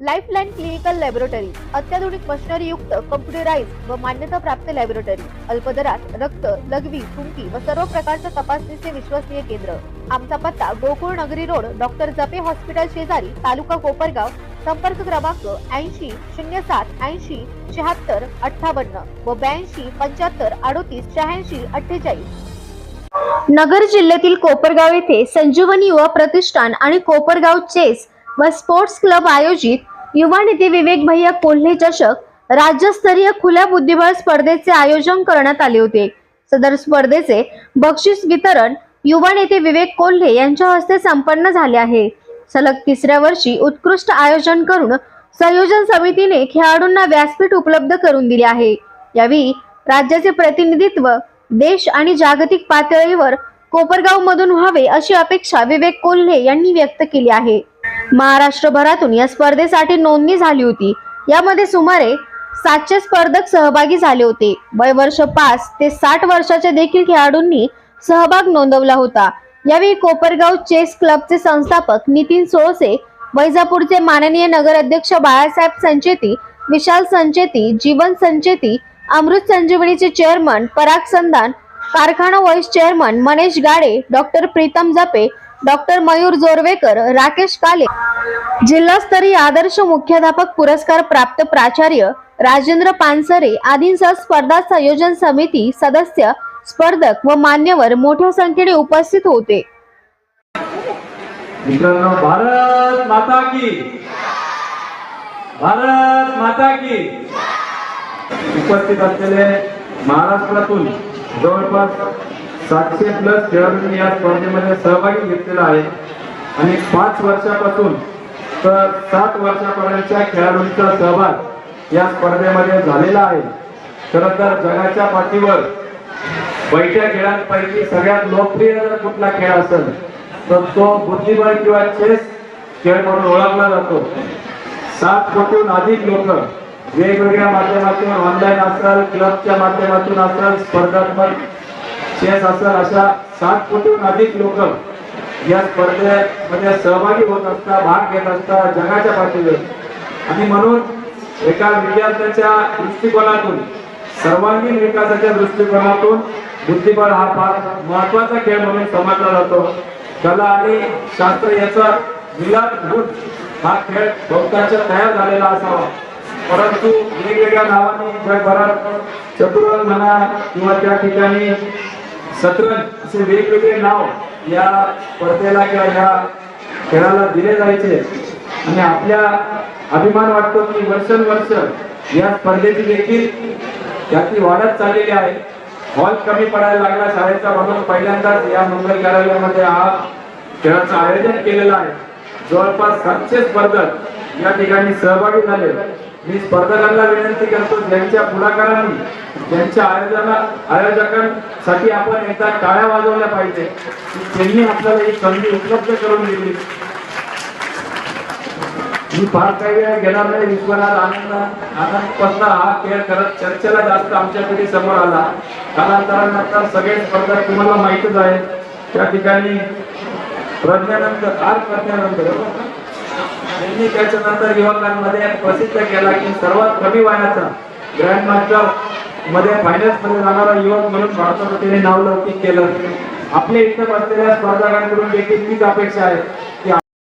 Lifeline clinical laboratory अत्याधुनिक machinery युक्त computerise व मान्यता प्राप्त लॅबोरेटरी अल्पदरात रक्त लघवी थुंकी व सर्व प्रकारच्या तपासणीचे विश्वसनीय केंद्र. आमचा पत्ता गोकुळ नगरी रोड डॉक्टर जपे हॉस्पिटल शेजारी तालुका कोपरगाव संपर्क क्रमांक ऐंशी शून्य सात ऐंशी शहात्तर अठ्ठावन्न व ब्याऐंशी पंच्याहत्तर अडोतीस शहाऐंशी अठ्ठेचाळीस. नगर जिल्ह्यातील कोपरगाव येथे संजीवनी युवा प्रतिष्ठान आणि कोपरगाव चेस व स्पोर्ट्स क्लब आयोजित युवा नेते विवेक भैया कोल्हे चषक राज्यस्तरीय खुल्या बुद्धिबळ स्पर्धेचे आयोजन करण्यात आले होते. सदर स्पर्धेचे बक्षीस वितरण युवा नेते विवेक कोल्हे यांच्या हस्ते संपन्न झाले आहे. सलग तिसऱ्या वर्षी उत्कृष्ट आयोजन करून संयोजन समितीने खेळाडूंना व्यासपीठ उपलब्ध करून दिले आहे. यावेळी राज्याचे प्रतिनिधित्व देश आणि जागतिक पातळीवर कोपरगाव मधून व्हावे अशी अपेक्षा विवेक कोल्हे यांनी व्यक्त केली आहे. महाराष्ट्रभरातून या स्पर्धेसाठी नोंदणी झाली होती. यामध्ये सुमारे सातशे स्पर्धक सहभागी झाले होते. वय वर्ष पाच ते साठ वर्षाच्या देखील खेळाडूंनी सहभाग नोंदवला होता. यावेळी कोपरगाव चेस क्लबचे संस्थापक नितीन सोळसे वैजापूरचे माननीय नगर अध्यक्ष बाळासाहेब संचेती विशाल संचेती जीवन संचेती अमृत संजीवनीचे चेअरमन पराग संधान कारखाना vice chairman Manesh Gade doctor Pritam Jape doctor Mayur Jorvekar Rakesh काले. जिल्हास्तरीय आदर्श मुख्याध्यापक पुरस्कार प्राप्त प्राचार्य राजेंद्र पानसरे आदींसह स्पर्धा संयोजन समिती सदस्य स्पर्धक व मान्यवर मोठ्या संख्येने उपस्थित होते. मित्रांनो भारत माता की. भारत माता की. उपस्थित असलेले महाराष्ट्रातून जवळपास सातशे प्लस खेळाडूंनी या स्पर्धेमध्ये सहभागी घेतलेला आहे. आणि पाच वर्षापासून तर सात वर्षापर्यंतच्या खेळाडूंचा सहभाग या स्पर्धेमध्ये झालेला आहे. खरं तर जगाच्या पाठीवर बैठ्या खेळांपैकी सगळ्यात लोकप्रिय जर कुठला खेळ असेल तर तो बुद्धिबळ किंवा चेस खेळ म्हणून ओळखला जातो. सात कोटीहून अधिक लोक वेगवेगळ्या माध्यमातून ऑनलाईन असाल क्लबच्या माध्यमातून असाल स्पर्धात्मक शेष असणार अशा सात कोटीहून अधिक लोक या स्पर्धेमध्ये सहभागी होत असतात भाग घेत असतात जगाच्या पाठीवर. आणि म्हणून एका विद्यार्थ्याच्या दृष्टिकोनातून सर्वांगीण विकासाच्या दृष्टिकोनातून बुद्धिबळ हा फार महत्त्वाचा खेळ म्हणून समजला जातो. कला आणि शास्त्र याचा मिलाप गुण हा खेळ बहुतांश तयार झालेला असावा. परंतु वेगवेगळ्या नावाने जगभरात चतुरंग म्हणा किंवा त्या ठिकाणी सतरंज असे वेगवेगळे नाव या स्पर्धेला किंवा या खेळाला दिले जायचे. आणि आपल्या अभिमान वाटतो की वर्षानुवर्ष या स्पर्धेची देखील त्याची वाढत चाललेली आहे. हॉल कमी पडायला लागला शाळेचा म्हणून पहिल्यांदाच या मुंबई कार्यालयामध्ये हा खेळाचं आयोजन केलेलं आहे. जवळपास सातशे स्पर्धक या ठिकाणी सहभागी झाले. मी स्पर्धकांना विनंती करतो ज्यांच्या पुढाकारांनी ज्यांच्या आयोजना आयोजकांसाठी आपण एकदा टाळ्या वाजवल्या पाहिजे. त्यांनी आपल्याला ही संधी उपलब्ध करून दिली. मी फार काही वेळ घेणार नाही विश्वनाथ आनंद आनंद हा खेळ करत चर्चेला जास्त आमच्याकडे समोर आला. कालांतरानंतर सगळे स्पर्धक तुम्हाला माहितच आहे त्या ठिकाणी प्रज्ञानंद आर प्रज्ञानंद त्यांनी त्याच्यानंतर युवकांमध्ये प्रसिद्ध केला की सर्वात कमी वयाचा ग्रँड मास्टरमध्ये फायनल्समध्ये जाणारा युवक म्हणून भारताचं त्याने नावलौकिक केलं. आपल्या इथं बसलेल्या स्पर्धकांकडून देखील तीच अपेक्षा आहे की